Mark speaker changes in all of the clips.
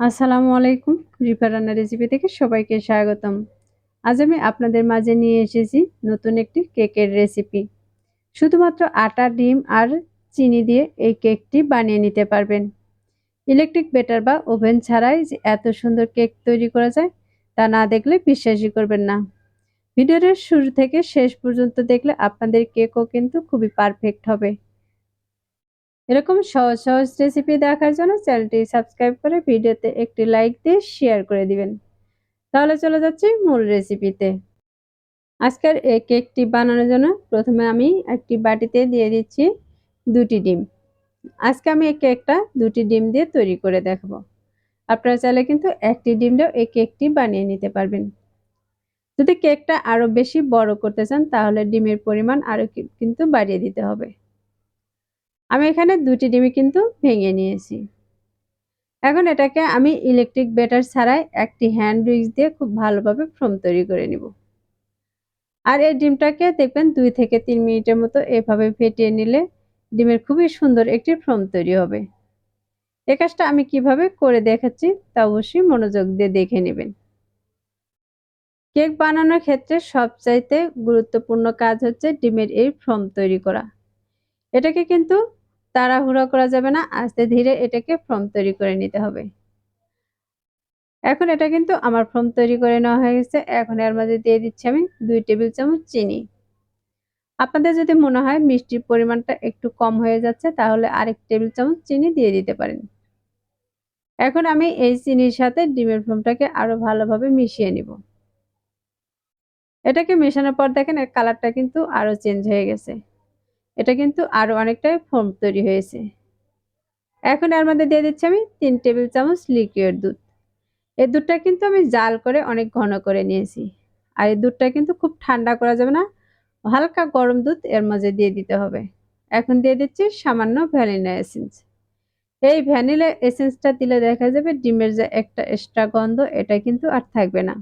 Speaker 1: আসসালামু আলাইকুম রিফা রান্না রেসিপি থেকে সবাইকে স্বাগতম। আজ আমি আপনাদের মাঝে নিয়ে এসেছি নতুন একটি কেকের রেসিপি শুধুমাত্র আটা, ডিম আর চিনি দিয়ে এই কেকটি বানিয়ে নিতে পারবেন। ইলেকট্রিক বেটার বা ওভেন ছাড়াই যে এত সুন্দর কেক তৈরি করা যায়, তা না দেখলে বিশ্বাসই করবেন না। ভিডিওর শুরু থেকে শেষ পর্যন্ত দেখলে আপনাদের কেকও কিন্তু খুবই পারফেক্ট হবে। এরকম সহজ সহজ রেসিপি দেখার জন্য চ্যানেলটি সাবস্ক্রাইব করে ভিডিওতে একটি লাইক দিয়ে শেয়ার করে দিবেন। তাহলে চলে যাচ্ছি মূল রেসিপিতে আজকের এই কেকটি বানানোর জন্য প্রথমে আমি একটি বাটিতে দিয়ে দিচ্ছি দুটি ডিম। আজকে আমি এই কেকটা দুটি ডিম দিয়ে তৈরি করে দেখাবো। আপনারা চাইলে কিন্তু একটি ডিম দিয়েও এই কেকটি বানিয়ে নিতে পারবেন। যদি কেকটা আরও বেশি বড় করতে চান তাহলে ডিমের পরিমাণ আরও কিন্তু বাড়িয়ে দিতে হবে। আমি এখানে দুটি ডিমি কিন্তু ভেঙে নিয়েছি। এখন এটাকে আমি ইলেকট্রিক ব্যাটার ছাড়াই একটি হ্যান্ড উইক্স দিয়ে খুব ভালোভাবে ফ্রম তৈরি করে নিব। আর এই ডিমটাকে দেখবেন দুই থেকে তিন মিনিটের মতো এভাবে ফেটিয়ে নিলে ডিমের খুবই সুন্দর একটি ফ্রম তৈরি হবে। এ কাজটা আমি কীভাবে করে দেখাচ্ছি তা অবশ্যই মনোযোগ দিয়ে দেখে নেবেন। কেক বানানোর ক্ষেত্রে সবচাইতে গুরুত্বপূর্ণ কাজ হচ্ছে ডিমের এই ফ্রম তৈরি করা। এটাকে কিন্তু তাড়াহুড়া করা যাবে না, আস্তে ধীরে এটাকে ফর্ম তৈরি করে নিতে হবে। এখন এটা কিন্তু আমার ফর্ম তৈরি করে নেওয়া হয়ে গেছে, এখন এর মধ্যে দিয়ে দিচ্ছি আমি দুই টেবিল চামচ চিনি। আপনাদের যদি মনে হয় মিষ্টির পরিমাণটা একটু কম হয়ে যাচ্ছে, তাহলে আরেক টেবিল চামচ চিনি দিয়ে দিতে পারেন। এখন আমি এই চিনির সাথে ডিমের ফোমটাকে আরও ভালোভাবে মিশিয়ে নিব। এটাকে মেশানোর পর দেখেন কালারটা কিন্তু আরও চেঞ্জ হয়ে গেছে। এটা কিন্তু আরও অনেকটাই ফোম তৈরি হয়েছে। এখন এর মধ্যে দিয়ে দিচ্ছি আমি তিন টেবিল চামচ লিকুইড দুধ। এই দুধটা কিন্তু আমি জাল করে অনেক ঘন করে নিয়েছি। আর এই দুধটা কিন্তু খুব ঠান্ডা করা যাবে না, হালকা গরম দুধ এর মাঝে দিয়ে দিতে হবে। এখন দিয়ে দিচ্ছি সামান্য ভ্যানিলা এসেন্স। এই ভ্যানিলা এসেন্সটা দিলে দেখা যাবে ডিমের যে একটা এক্সট্রা গন্ধ, এটা কিন্তু আর থাকবে না।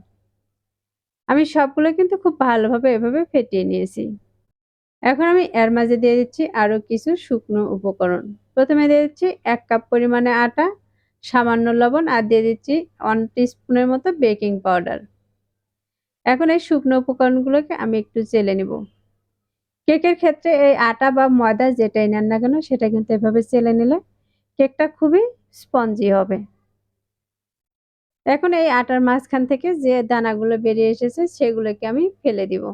Speaker 1: আমি সবগুলো কিন্তু খুব ভালোভাবে এভাবে ফেটিয়ে নিয়েছি। এখন আমি এর মাঝে দিয়ে দিচ্ছি আরও কিছু শুকনো উপকরণ। প্রথমে দিয়ে দিচ্ছি এক কাপ পরিমাণে আটা, সামান্য লবণ আর দিয়ে দিচ্ছি ওয়ান স্পুনের মতো বেকিং পাউডার এখন এই শুকনো উপকরণগুলোকে আমি একটু চেলে নিব। কেকের ক্ষেত্রে এই আটা বা ময়দা যেটাই নেন না কেন, সেটা কিন্তু এভাবে চেলে নিলে কেকটা খুবই স্পঞ্জি হবে। এখন এই আটার মাঝখান থেকে যে দানাগুলো বেরিয়ে এসেছে, সেগুলোকে আমি ফেলে দিব।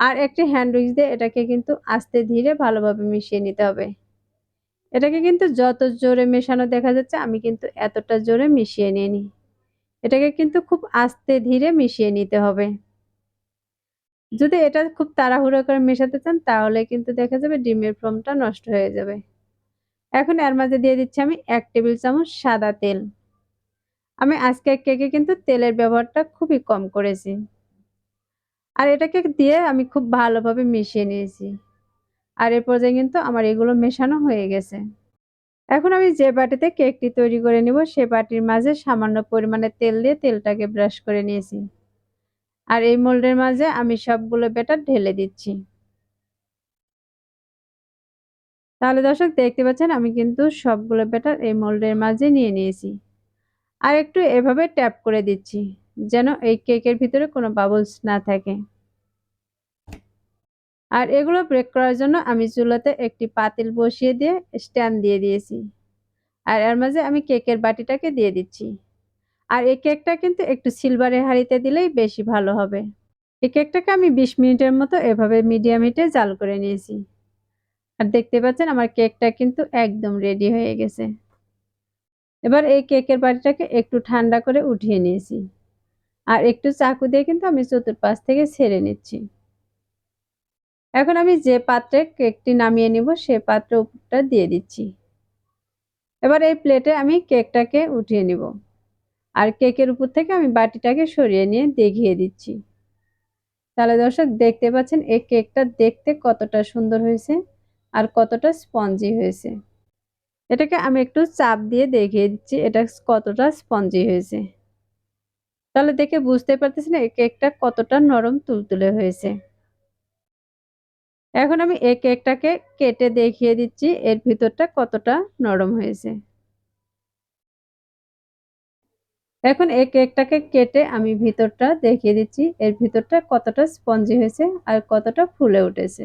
Speaker 1: আর একটি হ্যান্ড উইচ দিয়ে এটাকে কিন্তু আস্তে ধীরে ভালোভাবে মিশিয়ে নিতে হবে। এটাকে কিন্তু যত জোরে মেশানো দেখা যাচ্ছে, আমি কিন্তু এতটা জোরে মিশিয়ে নিয়ে নিই এটাকে কিন্তু খুব আস্তে ধীরে মিশিয়ে নিতে হবে। যদি এটা খুব তাড়াহুড়ো করে মেশাতে চান, তাহলে কিন্তু দেখা যাবে ডিমের ফ্রমটা নষ্ট হয়ে যাবে। এখন এর মাঝে দিয়ে দিচ্ছি আমি এক টেবিল চামচ সাদা তেল। আমি আজকে কেকে কিন্তু তেলের ব্যবহারটা খুবই কম করেছি। আর এটাকে দিয়ে আমি খুব ভালোভাবে মিশিয়ে নিয়েছি। আর এর পর্যায়ে কিন্তু আমার এগুলো মেশানো হয়ে গেছে। এখন আমি যে বাটিতে কেকটি তৈরি করে নিব, সে বাটির মাঝে সামান্য পরিমাণে তেল দিয়ে তেলটাকে ব্রাশ করে নিয়েছি। আর এই মোল্ডের মাঝে আমি সবগুলো বেটার ঢেলে দিচ্ছি। তাহলে দর্শক, দেখতে পাচ্ছেন আমি কিন্তু সবগুলো বেটার এই মোল্ডের মাঝে নিয়ে নিয়েছি। আর একটু এভাবে ট্যাপ করে দিচ্ছি। যেন এই কেকের ভিতরে কোনো বাবলস না থাকে। আর এগুলো ব্রেক করার জন্য আমি চুলাতে একটি পাতিল বসিয়ে দিয়ে স্ট্যান্ড দিয়ে দিয়েছি। আর এর মাঝে আমি কেকের বাটিটাকে দিয়ে দিচ্ছি। আর এই কেকটা কিন্তু একটু সিলভারের হাঁড়িতে দিলেই বেশি ভালো হবে। এই কেকটাকে আমি বিশ মিনিটের মতো এভাবে মিডিয়াম হিটে জাল করে নিয়েছি। আর দেখতে পাচ্ছেন আমার কেকটা কিন্তু একদম রেডি হয়ে গেছে। এবার এই কেকের বাটিটাকে একটু ঠান্ডা করে উঠিয়ে নিয়েছি। আর একটু চাকু দিয়ে কিন্তু আমি চতুর্পাশ থেকে ছেড়ে নিচ্ছি। এখন আমি যে পাত্রে কেকটি নামিয়ে নিব, সে পাত্রে উপরটা দিয়ে দিচ্ছি। এবার এই প্লেটে আমি কেকটাকে উঠিয়ে নিব। আর কেকের উপর থেকে আমি বাটিটাকে সরিয়ে নিয়ে দেখিয়ে দিচ্ছি। তাহলে দর্শক, দেখতে পাচ্ছেন এই কেকটা দেখতে কতটা সুন্দর হয়েছে আর কতটা স্পঞ্জি হয়েছে। এটাকে আমি একটু চাপ দিয়ে দেখিয়ে দিচ্ছি, এটা কতটা স্পঞ্জি হয়েছে। তাহলে দেখে বুঝতে পারতেছি না এই কেকটা কতটা নরম তুলতুলে হয়েছে। এখন আমি এই কেকটাকে কেটে দেখিয়ে দিচ্ছি, এর ভিতরটা কতটা নরম হয়েছে। এখন এই কেকটাকে কেটে আমি ভিতরটা দেখিয়ে দিচ্ছি, এর ভিতরটা কতটা স্পঞ্জি হয়েছে আর কতটা ফুলে উঠেছে।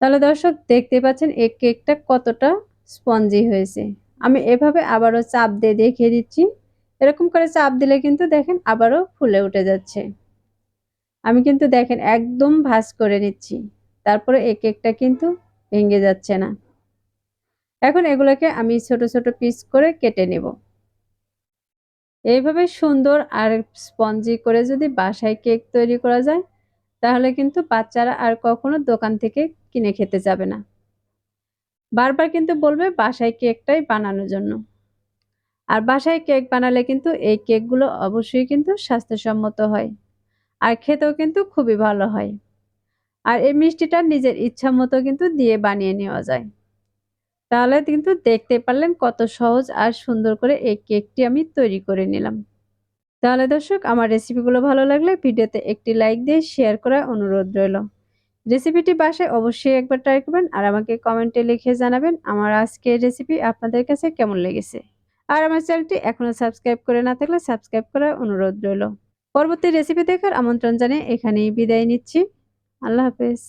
Speaker 1: তাহলে দর্শক, দেখতে পাচ্ছেন এই কেকটা কতটা স্পঞ্জি হয়েছে। আমি এভাবে আবারও চাপ দিয়ে দেখিয়ে দিচ্ছি। এরকম করে চাপ দিলে কিন্তু দেখেন আবারও ফুলে উঠে যাচ্ছে। আমি কিন্তু দেখেন একদম ভাজ করে নিচ্ছি, তারপরে এই কেকটা কিন্তু ভেঙে যাচ্ছে না। এখন এগুলোকে আমি ছোট ছোট পিস করে কেটে নেব। এইভাবে সুন্দর আর স্পঞ্জি করে যদি বাসায় কেক তৈরি করা যায়, তাহলে কিন্তু বাচ্চারা আর কখনো দোকান থেকে কিনে খেতে যাবে না। বারবার কিন্তু বলবে বাসায় কেকটাই বানানোর জন্য। আর বাসায় কেক বানালে কিন্তু এই কেকগুলো অবশ্যই কিন্তু স্বাস্থ্যসম্মত হয়। আর খেতেও কিন্তু খুবই ভালো হয়। আর এই মিষ্টিটা নিজের ইচ্ছা মতো কিন্তু দিয়ে বানিয়ে নেওয়া যায়। তাহলে কিন্তু দেখতে পারলেন কত সহজ আর সুন্দর করে এই কেকটি আমি তৈরি করে নিলাম। তাহলে দর্শক, আমার রেসিপিগুলো ভালো লাগলে ভিডিওতে একটি লাইক দিয়ে শেয়ার করার অনুরোধ রইল। রেসিপিটি বাসায় অবশ্যই একবার ট্রাই করবেন আর আমাকে কমেন্টে লিখে জানাবেন আমার আজকের রেসিপি আপনাদের কাছে কেমন লেগেছে। আর আমার চ্যানেলটি এখনও সাবস্ক্রাইব করে না থাকলে সাবস্ক্রাইব করার অনুরোধ রইল। পরবর্তী রেসিপি দেখার আমন্ত্রণ জানিয়ে এখানেই বিদায় নিচ্ছি। আল্লাহ হাফেজ।